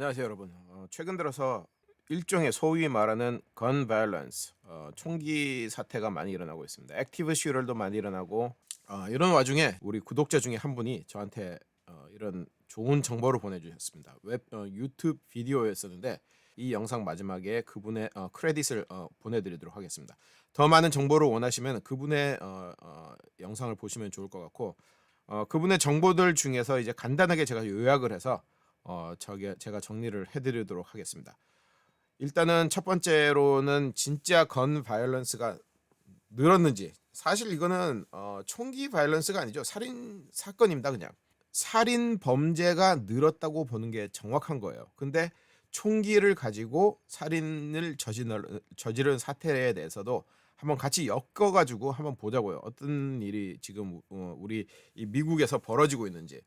안녕하세요 여러분. 어, 최근 들어서 일종의 소위 말하는 건 바이런스, 어, 총기 사태가 많이 일어나고 있습니다. 액티브 슈럴도 많이 일어나고 어, 이런 와중에 우리 구독자 중에 한 분이 저한테 어, 이런 좋은 정보를 보내주셨습니다. 웹 어, 유튜브 비디오였었는데 이 영상 마지막에 그분의 어, 크레딧을 어, 보내드리도록 하겠습니다. 더 많은 정보를 원하시면 그분의 어, 어, 영상을 보시면 좋을 것 같고 어, 그분의 정보들 중에서 이제 간단하게 제가 요약을 해서 어, 저게 제가 정리를 해드리도록 하겠습니다. 일단은 첫 번째로는 진짜 건 바이올런스가 늘었는지 사실 이거는 어, 총기 바이올런스가 아니죠 살인 사건입니다 그냥 살인 범죄가 늘었다고 보는 게 정확한 거예요. 근데 총기를 가지고 살인을 저지른, 저지른 사태에 대해서도 한번 같이 엮어가지고 한번 보자고요. 어떤 일이 지금 어, 우리 이 미국에서 벌어지고 있는지.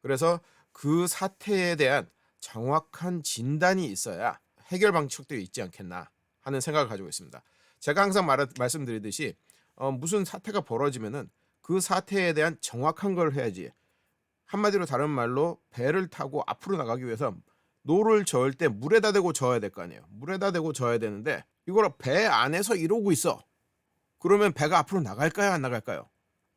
그래서 그 사태에 대한 정확한 진단이 있어야 해결 방식도 있지 않겠나 하는 생각을 가지고 있습니다. 제가 항상 말, 말씀드리듯이 어, 무슨 사태가 벌어지면은 그 사태에 대한 정확한 걸 해야지. 한마디로 다른 말로 배를 타고 앞으로 나가기 위해서 노를 저을 때 물에다 대고 저어야 될 거 아니에요. 물에다 대고 저어야 되는데 이걸 배 안에서 이러고 있어. 그러면 배가 앞으로 나갈까요? 안 나갈까요?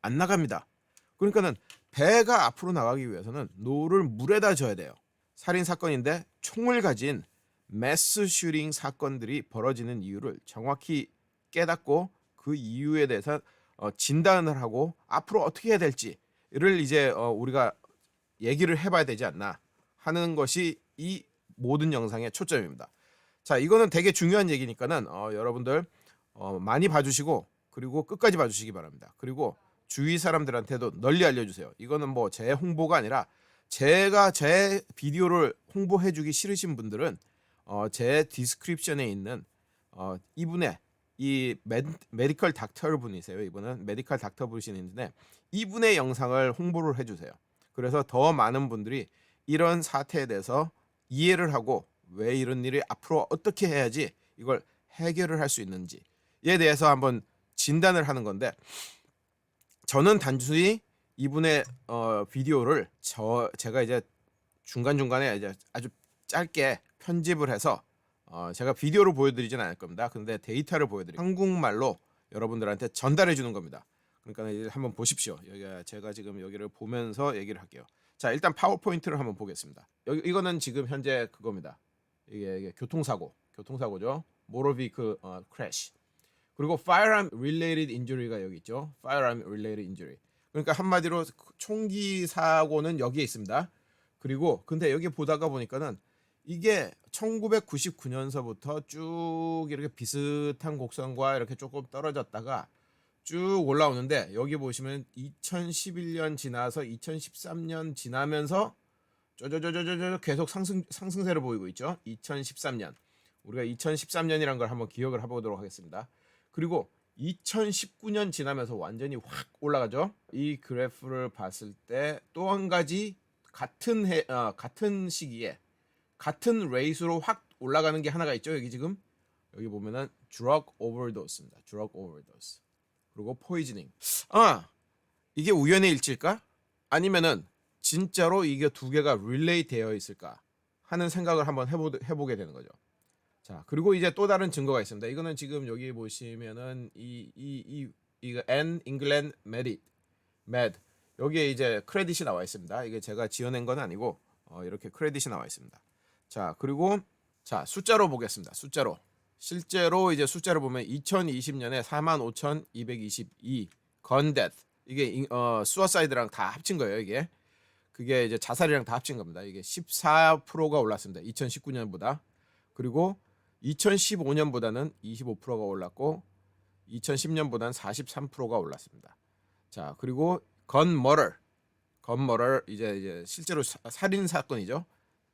안 나갑니다. 그러니까는 배가 앞으로 나가기 위해서는 노를 물에다 져야 돼요. 살인 사건인데 총을 가진 매스 슈링 사건들이 벌어지는 이유를 정확히 깨닫고 그 이유에 대해서 어, 진단을 하고 앞으로 어떻게 해야 될지를 이제 어, 우리가 얘기를 해봐야 되지 않나 하는 것이 이 모든 영상의 초점입니다. 자, 이거는 되게 중요한 얘기니까는 어, 여러분들 어, 많이 봐주시고 그리고 끝까지 봐주시기 바랍니다. 그리고 주위 사람들한테도 널리 알려주세요. 이거는 뭐 제 홍보가 아니라 제가 제 비디오를 홍보해주기 싫으신 분들은 어, 제 디스크립션에 있는 어, 이분의 이 메, 메디컬 닥터 분이세요. 이분은 메디컬 닥터 분이신데 이분의 영상을 홍보를 해주세요. 그래서 더 많은 분들이 이런 사태에 대해서 이해를 하고 왜 이런 일이 앞으로 어떻게 해야지 이걸 해결을 할 수 있는지에 대해서 한번 진단을 하는 건데 저는 단순히 이분의 어, 비디오를 저 제가 이제 중간 중간에 이제 아주 짧게 편집을 해서 어, 제가 비디오로 보여드리진 않을 겁니다. 근데 데이터를 보여드리 한국말로 여러분들한테 전달해 주는 겁니다. 그러니까 이제 한번 보십시오. 여기 제가 지금 여기를 보면서 얘기를 할게요. 자 일단 파워포인트를 한번 보겠습니다. 여기 이거는 지금 현재 그겁니다. 이게, 이게 교통사고, 교통사고죠. 모로비크 어, 크래시. 그리고 firearm related injury가 여기 있죠. firearm related injury. 그러니까 한마디로 총기 사고는 여기에 있습니다. 그리고 근데 여기 보다가 보니까는 이게 1999년서부터 쭉 이렇게 비슷한 곡선과 이렇게 조금 떨어졌다가 쭉 올라오는데 여기 보시면 2011년 지나서 2013년 지나면서 쪼쪼쪼쪼쪼 계속 상승 상승세를 보이고 있죠. 2013년 우리가 2013년이란 걸 한번 기억을 해보도록 하겠습니다. 그리고 2019년 지나면서 완전히 확 올라가죠. 이 그래프를 봤을 때 또 한 가지 같은 해 어, 같은 시기에 같은 레이스로 확 올라가는 게 하나가 있죠. 여기 지금 여기 보면은 drug overdose입니다. drug overdose. 그리고 포이즈닝. 아 이게 우연의 일치일까? 아니면은 진짜로 이게 두 개가 릴레이 되어 있을까 하는 생각을 한번 해보, 해보게 되는 거죠. 자 그리고 이제 또 다른 증거가 있습니다. 이거는 지금 여기 보시면은 이 이 이 이거 N 잉글랜드 메디 메드 여기에 이제 크레딧이 나와 있습니다. 이게 제가 지어낸 건 아니고 어, 이렇게 크레딧이 나와 있습니다. 자 그리고 자 숫자로 보겠습니다. 숫자로 실제로 이제 숫자를 보면 2020년에 45,222 건댓 이게 어 수어사이드랑 다 합친 거예요 이게 그게 이제 자살이랑 다 합친 겁니다. 이게 14%가 올랐습니다. 2019년보다 그리고 2015년보다는 25%가 올랐고 2010년보다는 43%가 올랐습니다. 자 그리고 건 머럴 건 머럴 이제 이제 실제로 사, 살인 사건이죠.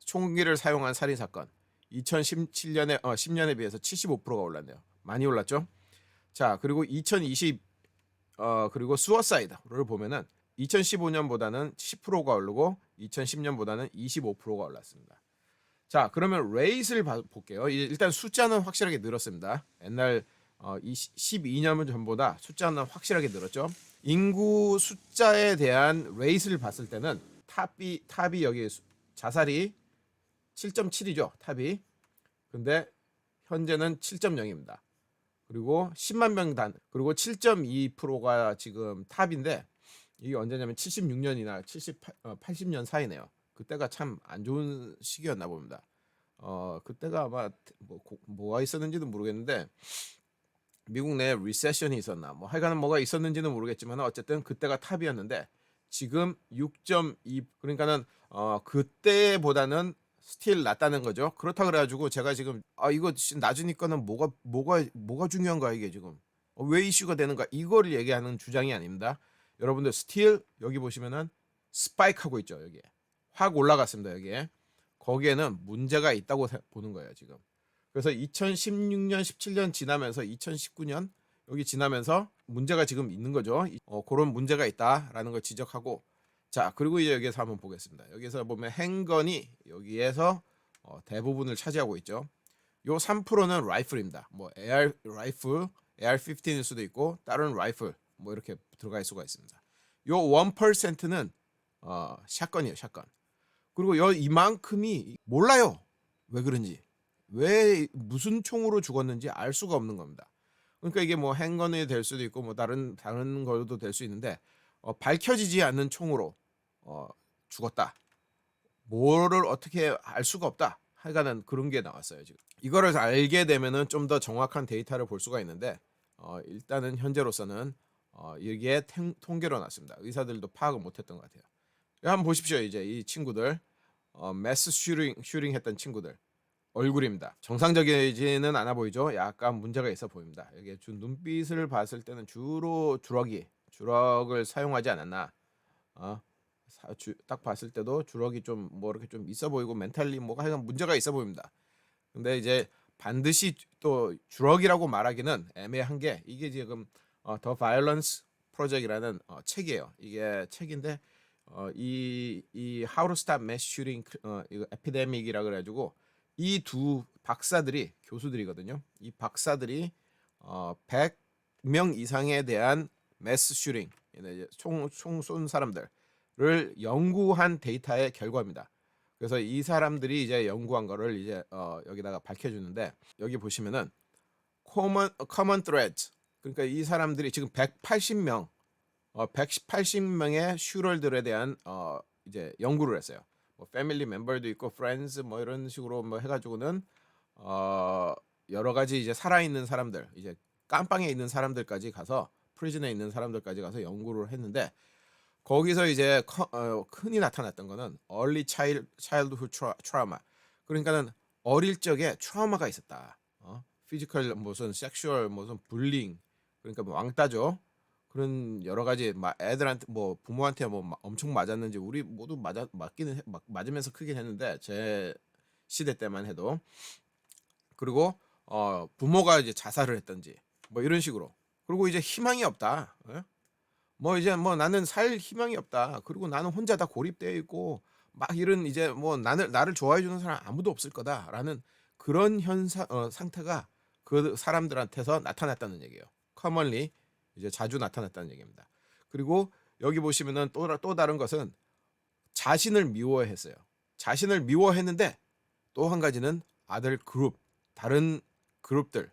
총기를 사용한 살인 사건 2017년에 어 10년에 비해서 75%가 올랐네요. 많이 올랐죠. 자 그리고 2020 어 그리고 수어사이드를 보면은 2015년보다는 10%가 오르고 2010년보다는 25%가 올랐습니다. 자 그러면 레이스를 봐, 볼게요. 일단 숫자는 확실하게 늘었습니다. 옛날 어, 12년 전보다 숫자는 확실하게 늘었죠. 인구 숫자에 대한 레이스를 봤을 때는 탑이 탑이 여기 자살이 7.7이죠 탑이. 근데 현재는 7.0입니다. 그리고 10만 명 단 그리고 7.2%가 지금 탑인데 이게 언제냐면 76년이나 78, 어, 80년 사이네요. 그때가 참 안 좋은 시기였나 봅니다. 어 그때가 아마 뭐 고- 뭐가 있었는지도 모르겠는데 미국 내에 리세션이 있었나 뭐 하여간 뭐가 있었는지는 모르겠지만 어쨌든 그때가 탑이었는데 지금 6.2 그러니까는 어 그때보다는 스틸 낫다는 거죠. 그렇다 그래가지고 제가 지금 아 이거 씨, 낮으니까는 뭐가 뭐가 뭐가 중요한가 이게 지금 어, 왜 이슈가 되는가 이거를 얘기하는 주장이 아닙니다. 여러분들 스틸 여기 보시면은 스파이크 하고 있죠 여기에 확 올라갔습니다 여기에 거기에는 문제가 있다고 세- 보는 거예요 지금. 그래서 2016년 17년 지나면서 2019년 여기 지나면서 문제가 지금 있는 거죠. 이- 어, 그런 문제가 있다라는 걸 지적하고 자 그리고 이제 여기에서 한번 보겠습니다. 여기서 보면 행건이 여기에서 어, 대부분을 차지하고 있죠. 요 3%는 라이플입니다. 뭐 AR 라이플, AR-15일 수도 있고 다른 라이플 뭐 이렇게 들어갈 수가 있습니다. 요 1%는 어, 샷건이에요, 샷건. 그리고 요 이만큼이 몰라요. 왜 그런지. 왜 무슨 총으로 죽었는지 알 수가 없는 겁니다. 그러니까 이게 뭐 행건이 될 수도 있고 뭐 다른 다른 걸도 될 수 있는데 어, 밝혀지지 않는 총으로 어, 죽었다. 뭐를 어떻게 알 수가 없다. 하여간은 그런 게 나왔어요 지금. 이거를 알게 되면은 좀 더 정확한 데이터를 볼 수가 있는데 어, 일단은 현재로서는 어, 여기에 통- 통계로 났습니다. 의사들도 파악을 못했던 것 같아요. 여기 한번 보십시오 이제 이 친구들 어, 매스 슈링 슈링 했던 친구들 얼굴입니다. 정상적이지는 않아 보이죠. 약간 문제가 있어 보입니다. 여기 주 눈빛을 봤을 때는 주로 주럭이 주럭을 사용하지 않았나. 어, 사- 주- 딱 봤을 때도 주럭이 좀 뭐 이렇게 좀 있어 보이고 멘탈리 뭐가 하여간 문제가 있어 보입니다. 근데 이제 반드시 또 주럭이라고 말하기는 애매한 게 이게 지금 어, 더 바이올런스 프로젝트라는 어, 책이에요. 이게 책인데 어, 이, 이 How to Stop Mass Shooting 어, 이거 에피데믹이라 그래가지고 이 두 박사들이 교수들이거든요. 이 박사들이 어, 100명 이상에 대한 매스 슈링 총총 쏜 사람들을 연구한 데이터의 결과입니다. 그래서 이 사람들이 이제 연구한 거를 이제 어, 여기다가 밝혀주는데 여기 보시면은 common common threads 그러니까 이 사람들이 지금 180명 어, 180명의 슈럴들에 대한 어, 이제 연구를 했어요. 뭐 패밀리 멤버도 있고 프렌즈 뭐 이런 식으로 뭐 해가지고는 어, 여러 가지 이제 살아 있는 사람들 이제 깜빵에 있는 사람들까지 가서 프리즌에 있는 사람들까지 가서 연구를 했는데 거기서 이제 커, 어, 흔히 나타났던 거는 child childhood tra- trauma 그러니까는 어릴 적에 트라우마가 있었다. 어? 피지컬 무슨 섹슈얼 무슨 불링 그러니까 뭐 왕따죠. 그런 여러 가지 마- 애들한테 뭐 부모한테 뭐 마- 엄청 맞았는지 우리 모두 맞아 맞기는 해- 맞, 맞으면서 크긴 했는데 제 시대 때만 해도 그리고 어 부모가 이제 자살을 했던지 뭐 이런 식으로 그리고 이제 희망이 없다. 예? 뭐 이제 뭐 나는 살 희망이 없다. 그리고 나는 혼자 다 고립되어 있고 막 이런 이제 뭐 나를 나를 좋아해 주는 사람 아무도 없을 거다라는 그런 현상 어, 상태가 그 사람들한테서 나타났다는 얘기예요. 커먼리 이제 자주 나타났다는 얘기입니다. 그리고 여기 보시면은 또, 또 다른 것은 자신을 미워했어요. 자신을 미워했는데 또 한 가지는 아들 그룹 다른 그룹들을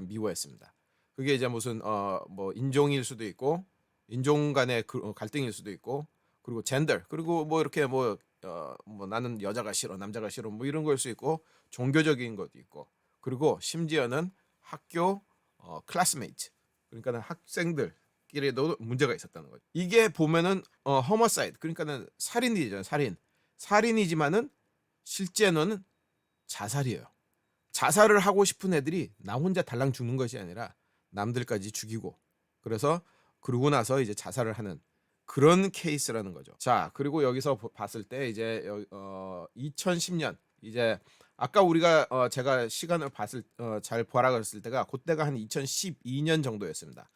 미워했습니다. 그게 이제 무슨 어 뭐 인종일 수도 있고 인종 간의 그, 어, 갈등일 수도 있고 그리고 젠더 그리고 뭐 이렇게 뭐 어, 뭐 나는 여자가 싫어 남자가 싫어 뭐 이런 걸 수 있고 종교적인 것도 있고 그리고 심지어는 학교 어, 클래스메이트 그러니까는 학생들끼리도 문제가 있었다는 거죠. 이게 보면은 어, 허머사이드 그러니까는 살인이죠 살인 살인이지만은 실제는 자살이에요. 자살을 하고 싶은 애들이 나 혼자 달랑 죽는 것이 아니라 남들까지 죽이고 그래서 그러고 나서 이제 자살을 하는 그런 케이스라는 거죠. 자 그리고 여기서 보- 봤을 때 이제 여- 어, 2010년 이제 아까 우리가 어, 제가 시간을 봤을 어, 잘 보라 그랬을 때가 그때가 한 2012년 정도였습니다.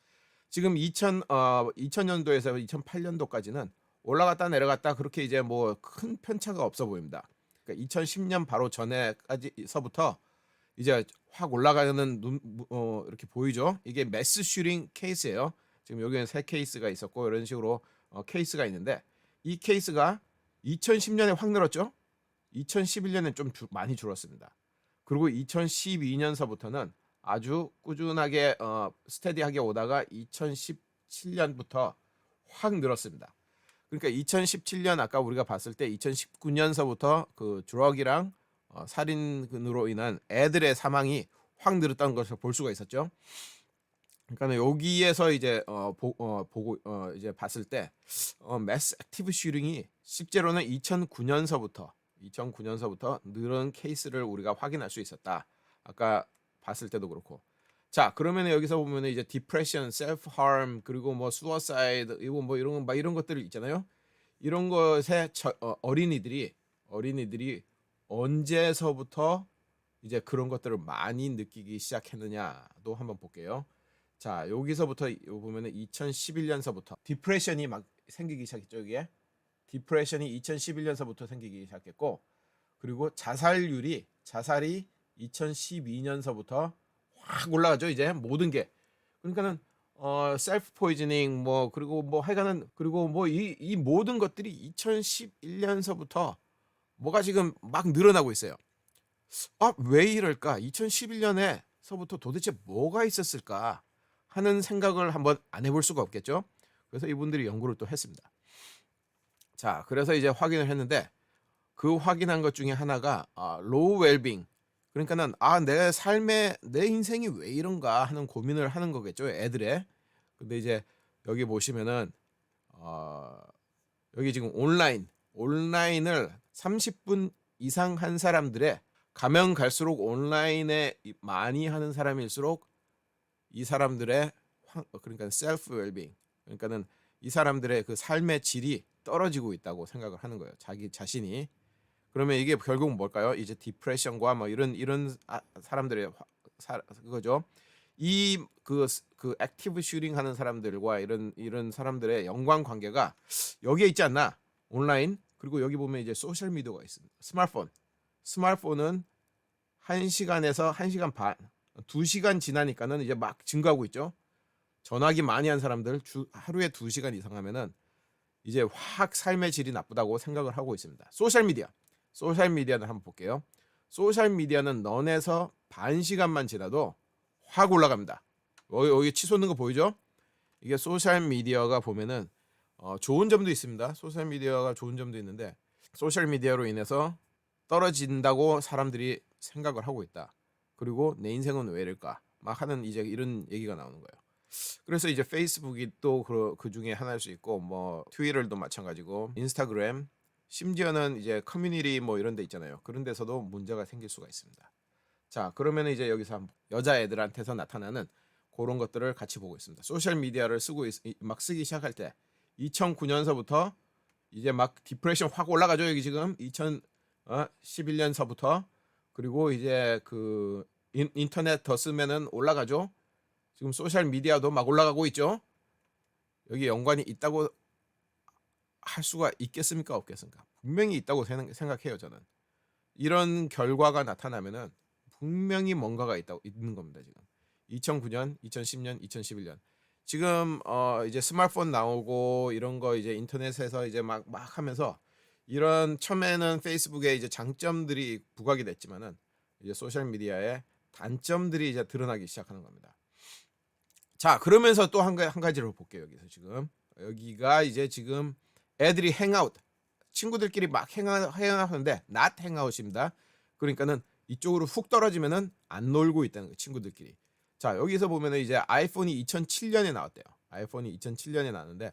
지금 2000 어, 2000년도에서 2008년도까지는 올라갔다 내려갔다 그렇게 이제 뭐 큰 편차가 없어 보입니다. 그러니까 2010년 바로 전에까지서부터 이제 확 올라가는 눈 어, 이렇게 보이죠? 이게 매스 슈링 케이스예요. 지금 여기는 세 케이스가 있었고 이런 식으로 어, 케이스가 있는데 이 케이스가 2010년에 확 늘었죠. 2011년엔 좀 주- 많이 줄었습니다. 그리고 2012년서부터는 아주 꾸준하게 어, 스테디하게 오다가 2017년부터 확 늘었습니다. 그러니까 2017년 아까 우리가 봤을 때 2019년서부터 그 드럭이랑 어, 살인으로 인한 애들의 사망이 확 늘었다는 것을 볼 수가 있었죠. 그러니까 여기에서 이제 어, 보, 어, 보고 어, 이제 봤을 때 어, 매스 액티브 슈링이 실제로는 2009년서부터 2009년서부터 늘은 케이스를 우리가 확인할 수 있었다. 아까 봤을 때도 그렇고. 자, 그러면 여기서 보면 이제 디프레션, 셀프 harm 그리고 뭐 suicide 이거 뭐 이런 막 이런 것들 있잖아요. 이런 것에 저, 어, 어린이들이 어린이들이 언제서부터 이제 그런 것들을 많이 느끼기 시작했느냐도 한번 볼게요. 자, 여기서부터 요 보면은 2011년서부터 디프레션이 막 생기기 시작했죠, 여기에. 디프레션이 2011년서부터 생기기 시작했고 그리고 자살률이 자살이 2012년서부터 확 올라가죠 이제 모든 게 그러니까는 어 셀프 포이즈닝 뭐 그리고 뭐 하여간은 그리고 뭐이이 모든 것들이 2011년서부터 뭐가 지금 막 늘어나고 있어요. 아 왜 이럴까? 2011년에서부터 도대체 뭐가 있었을까 하는 생각을 한번 안 해볼 수가 없겠죠. 그래서 이분들이 연구를 또 했습니다. 자, 그래서 이제 확인을 했는데 그 확인한 것 중에 하나가 아, 로우 웰빙. 그러니까는 아, 내 삶의 내 인생이 왜 이런가 하는 고민을 하는 거겠죠, 애들의. 근데 이제 여기 보시면은 어, 여기 지금 온라인 온라인을 30분 이상 한 사람들의 가면 갈수록 온라인에 이- 많이 하는 사람일수록 이 사람들의 황- 그러니까 셀프 웰빙 그러니까는 이 사람들의 그 삶의 질이 떨어지고 있다고 생각을 하는 거예요. 자기 자신이. 그러면 이게 결국 뭘까요? 이제 디프레션과 뭐 이런 이런 아, 사람들의 화- 사, 그거죠. 이그그 액티브 슈팅 하는 사람들과 이런 이런 사람들의 연관 관계가 여기에 있지 않나? 온라인 그리고 여기 보면 이제 소셜 미디어가 있습니다. 스마트폰. 스마트폰은 1시간에서 1시간 반, 2시간 지나니까는 이제 막 증가하고 있죠. 전화기 많이 한 사람들 주 하루에 2시간 이상 하면은 이제 확 삶의 질이 나쁘다고 생각을 하고 있습니다. 소셜 미디어. 소셜 미디어는 한번 볼게요. 소셜 미디어는 넌에서 반 시간만 지나도 확 올라갑니다. 여기, 여기 치솟는 거 보이죠? 이게 소셜 미디어가 보면은 어, 좋은 점도 있습니다. 소셜 미디어가 좋은 점도 있는데 소셜 미디어로 인해서 떨어진다고 사람들이 생각을 하고 있다. 그리고 내 인생은 왜 이럴까? 막 하는 이제 이런 얘기가 나오는 거예요. 그래서 이제 페이스북이 또그 중에 하나일 수 있고 뭐 트위터도 마찬가지고 인스타그램 심지어는 이제 커뮤니티 뭐 이런 데 있잖아요. 그런 데서도 문제가 생길 수가 있습니다. 자, 그러면 이제 여기서 한번 여자애들한테서 나타나는 그런 것들을 같이 보고 있습니다. 소셜 미디어를 쓰고 있, 이- 막 쓰기 시작할 때 2009년서부터 이제 막 디프레션 확 올라가죠. 여기 지금 2011년서부터 그리고 이제 그 인, 인터넷 더 쓰면은 올라가죠. 지금 소셜 미디어도 막 올라가고 있죠. 여기 연관이 있다고 할 수가 있겠습니까? 없겠습니까? 분명히 있다고 생각- 생각해요, 저는. 이런 결과가 나타나면은 분명히 뭔가가 있다고 있는 겁니다, 지금. 2009년, 2010년, 2011년. 지금 어 이제 스마트폰 나오고 이런 거 이제 인터넷에서 이제 막 막 하면서 이런 처음에는 페이스북에 이제 장점들이 부각이 됐지만은 이제 소셜 미디어의 단점들이 이제 드러나기 시작하는 겁니다. 자, 그러면서 또 한 한 가지를 볼게요. 여기서 지금 여기가 이제 지금 애들이 행아웃 친구들끼리 막 행아 행아웃하는데 not 행아웃입니다. 그러니까는 이쪽으로 훅 떨어지면은 안 놀고 있다는 거 친구들끼리. 자, 여기서 보면은 이제 아이폰이 2007년에 나왔대요. 아이폰이 2007년에 나왔는데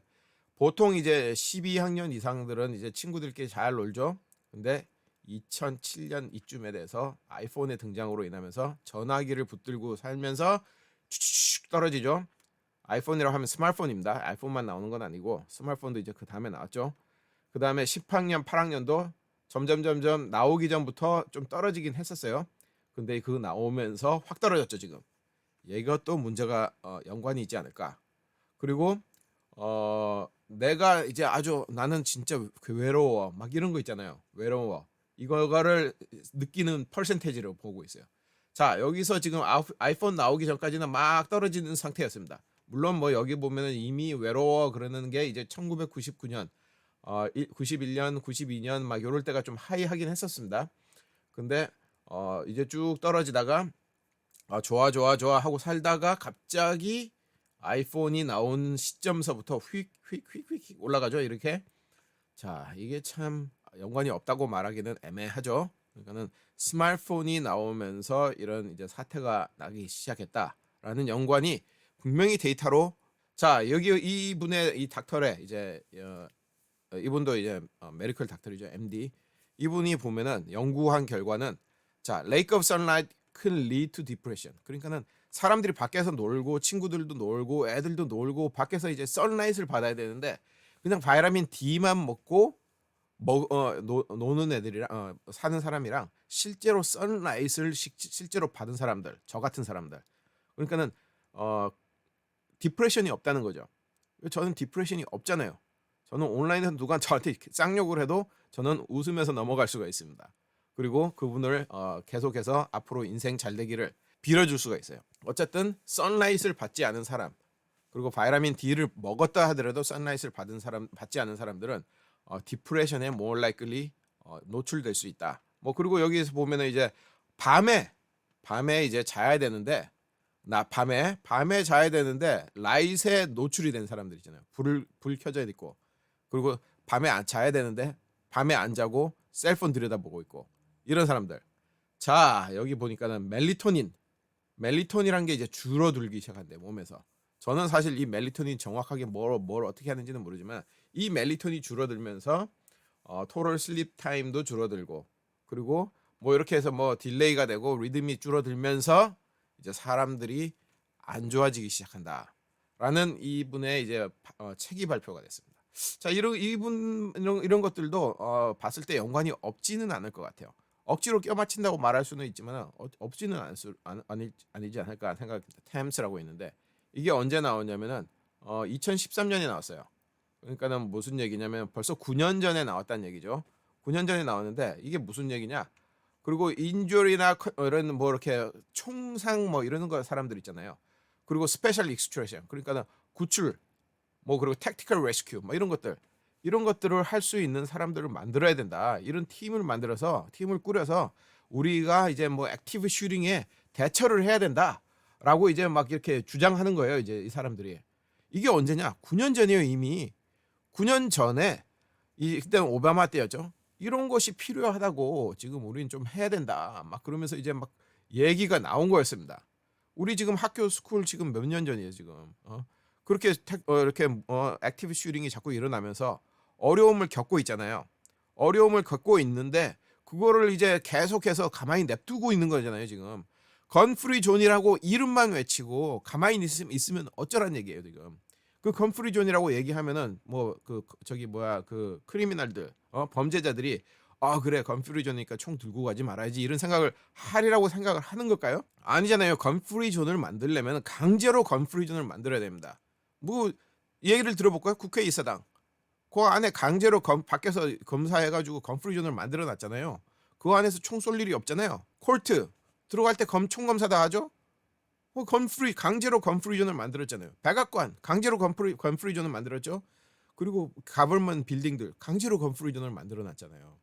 보통 이제 12학년 이상들은 이제 친구들끼리 잘 놀죠. 근데 2007년 이쯤에 대해서 아이폰의 등장으로 인하면서 전화기를 붙들고 살면서 떨어지죠. 아이폰이라고 하면 스마트폰입니다. 아이폰만 나오는 건 아니고 스마트폰도 이제 그 다음에 나왔죠. 그 다음에 10학년, 8학년도 점점 점점 나오기 전부터 좀 떨어지긴 했었어요. 근데 그 나오면서 확 떨어졌죠 지금. 이것도 문제가 어, 연관이 있지 않을까. 그리고 어 내가 이제 아주 나는 진짜 그 외로워 막 이런 거 있잖아요. 외로워 이거를 느끼는 퍼센테이지를 보고 있어요. 자 여기서 지금 아이폰 나오기 전까지는 막 떨어지는 상태였습니다. 물론 뭐 여기 보면은 이미 외로워 그러는 게 이제 1999년 어, 91년, 92년 막 요럴 때가 좀 하이하긴 했었습니다. 근데 어, 이제 쭉 떨어지다가 아, 좋아 좋아 좋아 하고 살다가 갑자기 아이폰이 나온 시점서부터 휙 휙 휙 휙 올라가죠. 이렇게. 자, 이게 참 연관이 없다고 말하기는 애매하죠. 그러니까는 스마트폰이 나오면서 이런 이제 사태가 나기 시작했다라는 연관이 분명히 데이터로 자 여기 이분의 이 닥터의 이제 어, 어, 이분도 이제 어, 메디컬 닥터이죠 MD 이분이 보면은 연구한 결과는 자 lack of sunlight can 그러니까는 사람들이 밖에서 놀고 친구들도 놀고 애들도 놀고 밖에서 이제 선라이트를 받아야 되는데 그냥 바이라민 D만 먹고 먹, 어, 노, 노는 애들이랑 어, 사는 사람이랑 실제로 선라이트를 시, 실제로 받은 사람들 저 같은 사람들 그러니까는 어 디프레션이 없다는 거죠. 저는 디프레션이 없잖아요. 저는 온라인에서 누가 저한테 쌍욕을 해도 저는 웃으면서 넘어갈 수가 있습니다. 그리고 그분을 어, 계속해서 앞으로 인생 잘 되기를 빌어줄 수가 있어요. 어쨌든 선라이트를 받지 않은 사람 그리고 바이라민 D를 먹었다 하더라도 선라이트를 받은 사람 받지 않은 사람들은 어, 디프레션에 more likely 어, 노출될 수 있다. 뭐 그리고 여기에서 보면은 이제 밤에 밤에 이제 자야 되는데 나 밤에 밤에 자야 되는데 라이트에 노출이 된 사람들 있잖아요. 불을 불 켜져 있고 그리고 밤에 안 자야 되는데 밤에 안 자고 셀폰 들여다보고 있고 이런 사람들. 자 여기 보니까는 멜리토닌 멜리토닌이란 게 이제 줄어들기 시작한대 몸에서. 저는 사실 이 멜리토닌 정확하게 뭘, 뭘 어떻게 하는지는 모르지만 이 멜리토닌이 줄어들면서 어, 토럴 슬립 타임도 줄어들고 그리고 뭐 이렇게 해서 뭐 딜레이가 되고 리듬이 줄어들면서 이제 사람들이 안 좋아지기 시작한다 라는 이분의 이제 바- 어, 책이 발표가 됐습니다. 자 이런 이분 이런, 이런 것들도 어, 봤을 때 연관이 없지는 않을 것 같아요. 억지로 껴맞춘다고 말할 수는 있지만 어, 없지는 않을 아니, 아니지 않을까 생각합니다. 템스라고 있는데 이게 언제 나오냐면은 어, 2013년에 나왔어요. 그러니까는 무슨 얘기냐면 벌써 9년 전에 나왔다는 얘기죠. 9년 전에 나왔는데 이게 무슨 얘기냐? 그리고 인조리나 이런 뭐 이렇게 총상 뭐 이러는 거 사람들 있잖아요. 그리고 스페셜 익스트레션 그러니까 구출 뭐 그리고 택티컬 레스큐 뭐 이런 것들 이런 것들을 할 수 있는 사람들을 만들어야 된다. 이런 팀을 만들어서 팀을 꾸려서 우리가 이제 뭐 액티브 슈팅에 대처를 해야 된다라고 이제 막 이렇게 주장하는 거예요. 이제 이 사람들이 이게 언제냐? 9년 전이에요 이미 9년 전에 이 그때는 오바마 때였죠. 이런 것이 필요하다고 지금 우리는 좀 해야 된다. 막 그러면서 이제 막 얘기가 나온 거였습니다. 우리 지금 학교 스쿨 지금 몇 년 전이에요 지금. 어? 그렇게 택- 어, 이렇게 어, 액티브 슈팅이 자꾸 일어나면서 어려움을 겪고 있잖아요. 어려움을 겪고 있는데 그거를 이제 계속해서 가만히 냅두고 있는 거잖아요 지금. 건프리 존이라고 이름만 외치고 가만히 있으면, 있으면 어쩌란 얘기예요 지금. 그 건프리 존이라고 얘기하면은 뭐 그 저기 뭐야 그 크리미널들 어 범죄자들이 아 그래 건프리 존이니까 총 들고 가지 말아야지 이런 생각을 하리라고 생각을 하는 걸까요? 아니잖아요. 건프리 존을 만들려면 강제로 건프리 존을 만들어야 됩니다. 뭐 얘기를 들어볼까요? 국회 이사당 그 안에 강제로 검, 밖에서 검사해가지고 건프리 존을 만들어 놨잖아요. 그 안에서 총 쏠 일이 없잖아요. 콜트 들어갈 때 검 총검사 다 하죠. 뭐 건프리 강제로 건프리존을 만들었잖아요. 백악관 강제로 건프리 건프리존을 만들었죠. 그리고 가벌먼 빌딩들 강제로 건프리존을 만들어 놨잖아요.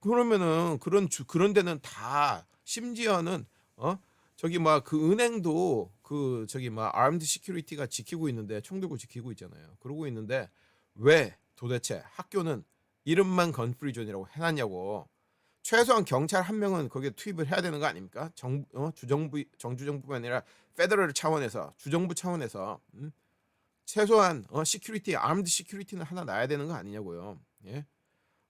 그러면은 그런 주, 그런 데는 다 심지어는 어 저기 막 그 은행도 그 저기 막 아임드 시큐리티가 지키고 있는데 총 들고 지키고 있잖아요. 그러고 있는데 왜 도대체 학교는 이름만 건프리존이라고 해놨냐고 최소한 경찰 한 명은 거기에 투입을 해야 되는 거 아닙니까? 정 어, 주정부 정주 정부가 아니라 페더럴 차원에서 주정부 차원에서 음? 최소한 어, 시큐리티 아임드 시큐리티는 하나 놔야 되는 거 아니냐고요. 예?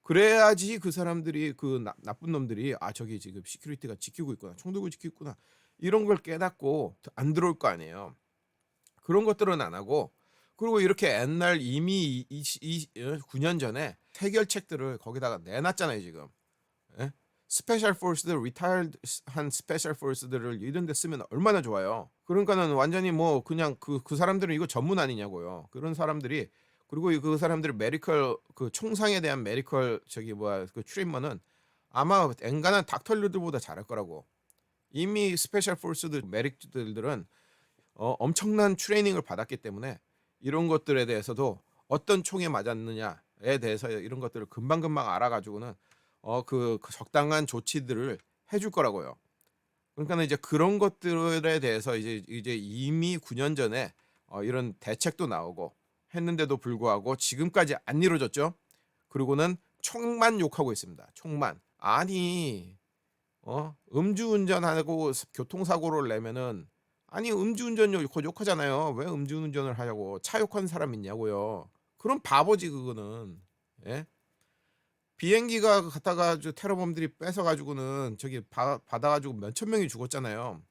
그래야지 그 사람들이 그 나, 나쁜 놈들이 아 저기 지금 시큐리티가 지키고 있구나 총 들고 지키고 있구나 이런 걸 깨닫고 안 들어올 거 아니에요. 그런 것들은 안 하고 그리고 이렇게 옛날 이미 이, 이, 이, 9년 전에 해결책들을 거기다가 내놨잖아요 지금. 예? 스페셜 포스들 리타이어드 한 스페셜 포스들을 이런 데 쓰면 얼마나 좋아요. 그러니까는 완전히 뭐 그냥 그그 사람들은 이거 전문 아니냐고요. 그런 사람들이 그리고 그 사람들 메디컬 그 총상에 대한 메디컬 저기 뭐야 그 트리트먼은 아마 엔간한 닥터들보다 잘할 거라고. 이미 스페셜 포스들 메릭들들은 어, 엄청난 트레이닝을 받았기 때문에 이런 것들에 대해서도 어떤 총에 맞았느냐 에 대해서 이런 것들을 금방금방 알아가지고는 어그 적당한 조치들을 해줄 거라고요. 그러니까는 이제 그런 것들에 대해서 이제 이제 이미 9년 전에 어, 이런 대책도 나오고 했는데도 불구하고 지금까지 안 이루어졌죠. 그리고는 총만 욕하고 있습니다. 총만 아니 어 음주운전하고 교통사고를 내면은 아니 음주운전 욕 욕하잖아요. 왜 음주운전을 하냐고 차 욕하는 사람 있냐고요. 그럼 바보지 그거는 예? 비행기가 갔다가 저 테러범들이 뺏어가지고는 저기 바, 받아가지고 몇천 명이 죽었잖아요.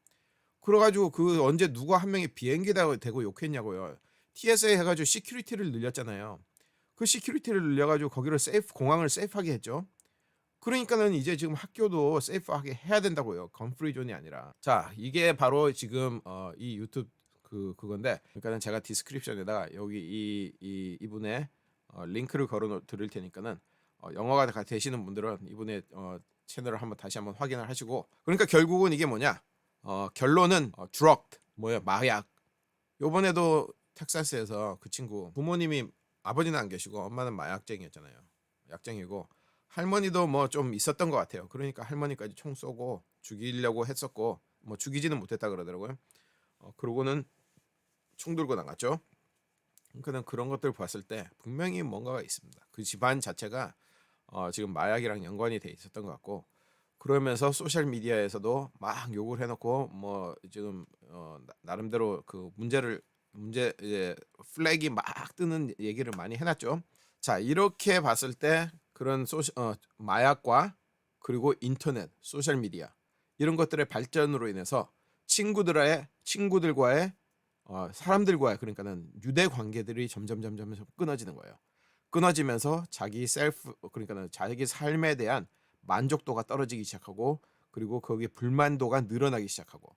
그래가지고 그 언제 누가 한 명이 비행기에다 대고 욕했냐고요. TSA 해가지고 시큐리티를 늘렸잖아요. 그 시큐리티를 늘려가지고 거기를 세이프 공항을 세이프하게 했죠. 그러니까는 이제 지금 학교도 세이프하게 해야 된다고요. 건프리 존이 아니라. 자, 이게 바로 지금 어, 이 유튜브 그 그건데, 그러니까는 제가 디스크립션에다가 여기 이, 이 이분의 어, 링크를 걸어 드릴 테니까는 어, 영어가 다 되시는 분들은 이분의 어, 채널을 한번 다시 한번 확인을 하시고, 그러니까 결국은 이게 뭐냐? 어, 결론은 어, drug 뭐야 마약. 요번에도 텍사스에서 그 친구 부모님이 아버지는 안 계시고 엄마는 마약쟁이였잖아요. 약쟁이고 할머니도 뭐 좀 있었던 것 같아요. 그러니까 할머니까지 총 쏘고 죽이려고 했었고 뭐 죽이지는 못했다 그러더라고요. 어, 그러고는 총 들고 나갔죠. 그는 그런 것들 을 봤을 때 분명히 뭔가가 있습니다. 그 집안 자체가 어, 지금 마약이랑 연관이 돼 있었던 것 같고 그러면서 소셜 미디어에서도 막 욕을 해놓고 뭐 지금 어, 나- 나름대로 그 문제를 문제 이제 플래기 막 뜨는 얘기를 많이 해놨죠. 자 이렇게 봤을 때 그런 소시, 어, 마약과 그리고 인터넷, 소셜 미디어 이런 것들의 발전으로 인해서 친구들의 친구들과의 어, 사람들과의 그러니까는 유대 관계들이 점점 점점 끊어지는 거예요. 끊어지면서 자기 셀프 그러니까는 자기 삶에 대한 만족도가 떨어지기 시작하고 그리고 거기에 불만도가 늘어나기 시작하고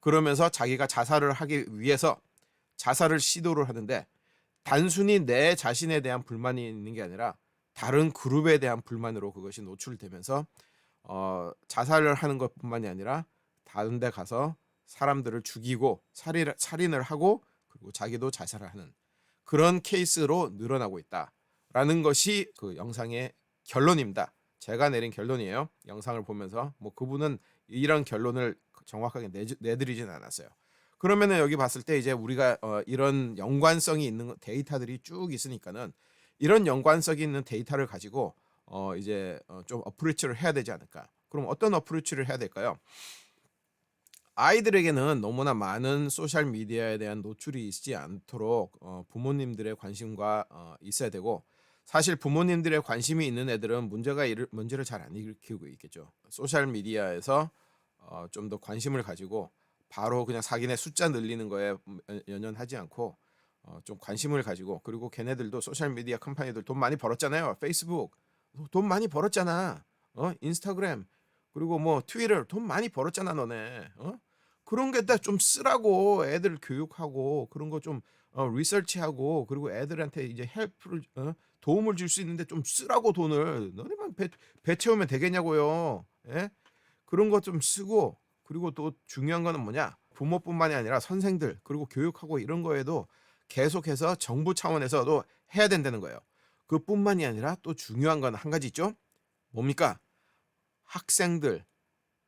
그러면서 자기가 자살을 하기 위해서 자살을 시도를 하는데 단순히 내 자신에 대한 불만이 있는 게 아니라 다른 그룹에 대한 불만으로 그것이 노출되면서 어, 자살을 하는 것뿐만이 아니라 다른 데 가서 사람들을 죽이고 살인, 살인을 하고 그리고 자기도 자살을 하는 그런 케이스로 늘어나고 있다 라는 것이 그 영상의 결론입니다. 제가 내린 결론이에요. 영상을 보면서 뭐 그분은 이런 결론을 정확하게 내, 내드리진 않았어요. 그러면은 여기 봤을 때 이제 우리가 어, 이런 연관성이 있는 데이터들이 쭉 있으니까는 이런 연관성이 있는 데이터를 가지고 어, 이제 어, 좀 어프로치를 해야 되지 않을까? 그럼 어떤 어프로치를 해야 될까요? 아이들에게는 너무나 많은 소셜 미디어에 대한 노출이 있지 않도록 어, 부모님들의 관심과 어, 있어야 되고 사실 부모님들의 관심이 있는 애들은 문제가 일, 문제를 잘 안 일으키고 있겠죠. 소셜 미디어에서 어, 좀 더 관심을 가지고 바로 그냥 자기네 숫자 늘리는 거에 연- 연연하지 않고 어, 좀 관심을 가지고 그리고 걔네들도 소셜 미디어 컴퍼니들 돈 많이 벌었잖아요. 페이스북 돈 많이 벌었잖아. 어 인스타그램 그리고 뭐 트위터 돈 많이 벌었잖아 너네. 어 그런 게 다 좀 쓰라고 애들 교육하고 그런 거 좀 어, 리서치하고 그리고 애들한테 이제 헬프를 어? 도움을 줄 수 있는데 좀 쓰라고 돈을 너네만 배, 배 채우면 되겠냐고요. 예? 그런 거좀 쓰고 그리고 또 중요한 거는 뭐냐 부모뿐만이 아니라 선생들 그리고 교육하고 이런 거에도 계속해서 정부 차원에서도 해야 된다는 거예요. 그뿐만이 아니라 또 중요한 건 한 가지 있죠. 뭡니까? 학생들,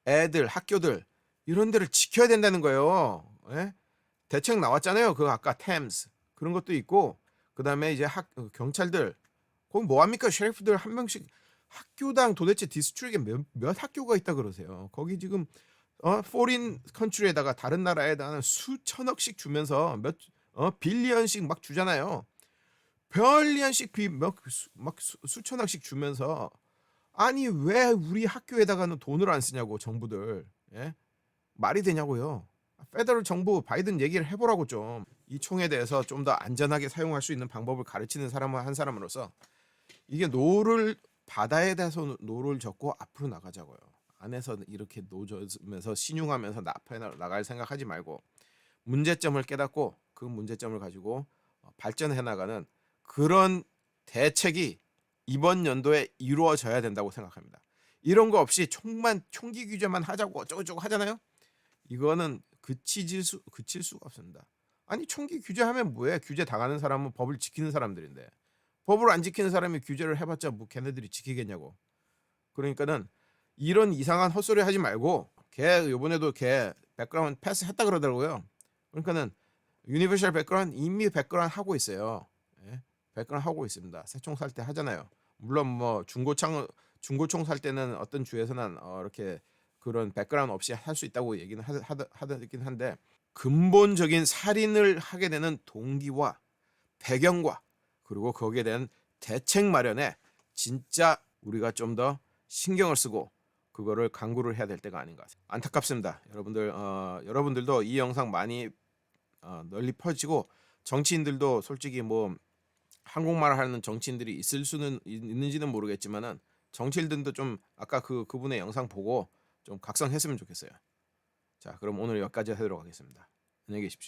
애들, 학교들 이런 데를 지켜야 된다는 거예요. 예? 대책 나왔잖아요. 그 아까 템스 그런 것도 있고 그다음에 이제 학 어, 경찰들 거기 뭐 합니까? 셰리프들 한 명씩 학교당 도대체 디스트릭에 몇, 몇 학교가 있다 그러세요. 거기 지금 어 포린 컨트리에다가 다른 나라에다가 수천억씩 주면서 몇 어 빌리언씩 막 주잖아요. 별리언씩 비막 수천억씩 주면서 아니 왜 우리 학교에다가는 돈을 안 쓰냐고 정부들 예? 말이 되냐고요. 페더럴 정부 바이든 얘기를 해보라고 좀 이 총에 대해서 좀 더 안전하게 사용할 수 있는 방법을 가르치는 사람 한 사람으로서 이게 노를 바다에 대해서 노를 젓고 앞으로 나가자고요. 안에서 이렇게 노져면서 신용하면서 나팔 나갈 생각하지 말고 문제점을 깨닫고 그 문제점을 가지고 어, 발전해 나가는 그런 대책이 이번 연도에 이루어져야 된다고 생각합니다. 이런 거 없이 총만 총기 규제만 하자고 어쩌고저쩌고 하잖아요. 이거는 그치질 수 그칠 수가 없습니다. 아니 총기 규제하면 뭐해? 규제 당하는 사람은 법을 지키는 사람들인데 법을 안 지키는 사람이 규제를 해봤자 뭐 걔네들이 지키겠냐고. 그러니까는 이런 이상한 헛소리 하지 말고 걔 요번에도 걔 백그라운드 패스 했다 그러더라고요. 그러니까는 유니버셜 백그라운드 이미 백그라운드 하고 있어요. 예? 백그라운드 하고 있습니다. 새 총 살 때 하잖아요. 물론 뭐 중고창 중고총 살 때는 어떤 주에서는 어, 이렇게 그런 백그라운드 없이 할 수 있다고 얘기는 하드, 하드, 하긴 한데 근본적인 살인을 하게 되는 동기와 배경과 그리고 거기에 대한 대책 마련에 진짜 우리가 좀 더 신경을 쓰고 그거를 강구를 해야 될 때가 아닌가 안타깝습니다 여러분들 어, 여러분들도 이 영상 많이 어, 널리 퍼지고 정치인들도 솔직히 뭐 한국말 하는 정치인들이 있을 수는 있- 있는지는 모르겠지만은 정치인들도 좀 아까 그 그분의 영상 보고 좀 각성했으면 좋겠어요. 자, 그럼 오늘 여기까지 하도록 하겠습니다. 안녕히 계십시오.